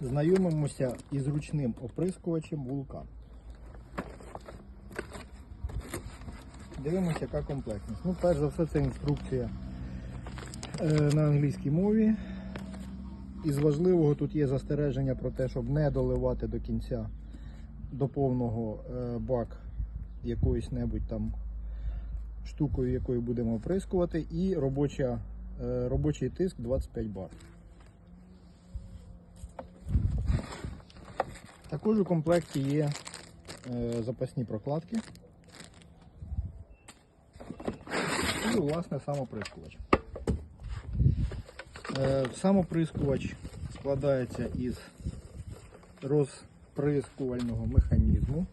знайомимося із ручним оприскувачем вулкан. Дивимося, яка комплектність. Ну, перш за все, це інструкція е, на англійській мові. Із важливого тут є застереження про те, щоб не доливати до кінця до повного е, бак якоюсь небудь там штукою, якою будемо оприскувати, і робоча, е, робочий тиск 25 бар. Також у комплекті є е, запасні прокладки. І, власне, сам оприскувач. Е, Сам оприскувач складається із розприскувального механізму,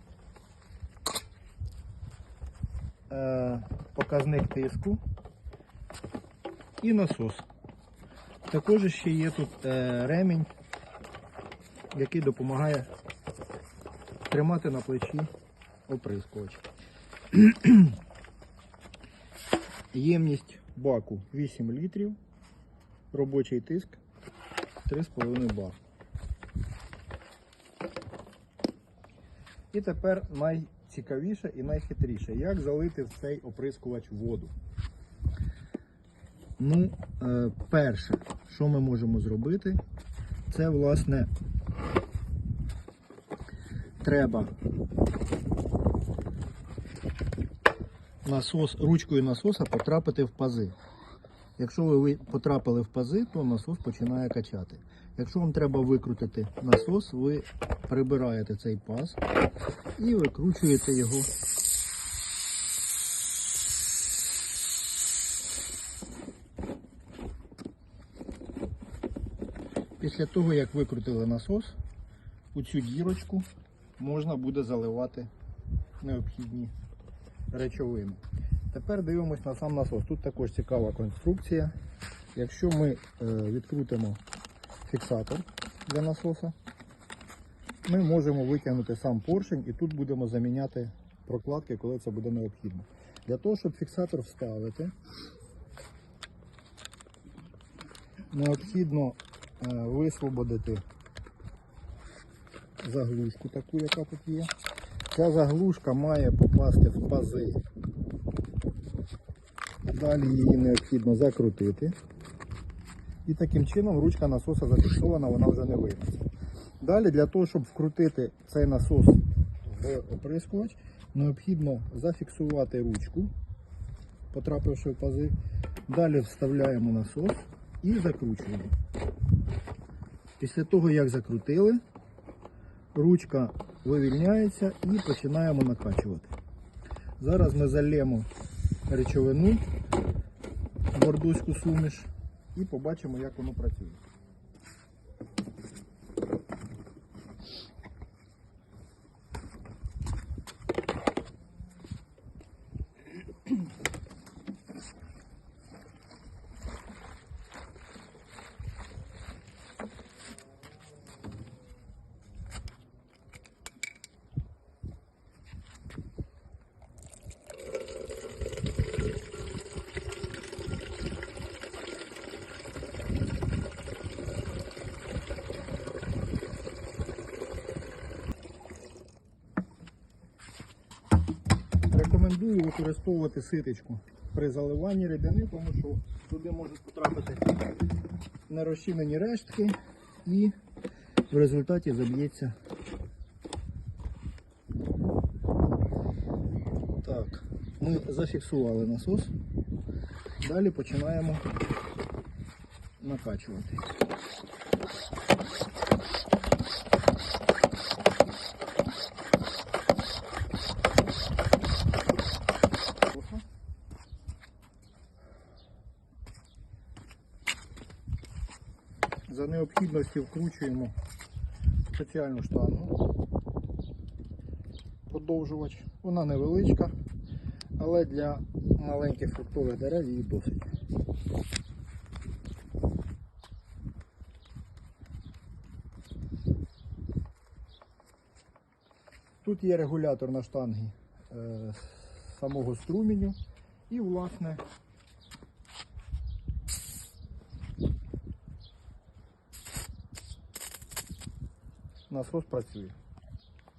е, показник тиску і насос. Також ще є тут ремінь, який допомагає тримати на плечі оприскувач. Ємність баку 8 літрів, робочий тиск 3,5 бар. І тепер найцікавіше і найхитріше, як залити в цей оприскувач воду. Ну, е, перше, що ми можемо зробити, це власне треба насос, ручкою насоса потрапити в пази. Якщо ви потрапили в пази, то насос починає качати. Якщо вам треба викрутити насос, ви прибираєте цей паз і викручуєте його. Після того, як викрутили насос, у цю дірочку можна буде заливати необхідні речовини. Тепер дивимось на сам насос. Тут також цікава конструкція. Якщо ми е, відкрутимо фіксатор для насоса, ми можемо витягнути сам поршень і тут будемо заміняти прокладки, коли це буде необхідно. Для того, щоб фіксатор вставити, необхідно е, висвободити заглушку таку, яка тут є. Ця заглушка має попасти в пази. Далі її необхідно закрутити. І таким чином ручка насоса зафіксована, вона вже не вийметься. Далі для того, щоб вкрутити цей насос в оприскувач, необхідно зафіксувати ручку, потрапивши в пази. Далі вставляємо насос і закручуємо. Після того, як закрутили, ручка вивільняється і починаємо накачувати. Зараз ми зальємо речовину, бордуську суміш і побачимо, як воно працює. Рекомендую використовувати ситечку при заливанні рідини, тому що туди можуть потрапити нерозчинені рештки і в результаті заб'ється. Так, ми зафіксували насос. Далі починаємо накачувати. За необхідності вкручуємо спеціальну штангу. Подовжувач. Вона невеличка, але для маленьких фруктових дерев її досить. Тут є регулятор на штангі е, самого струменю і, власне, насос працює.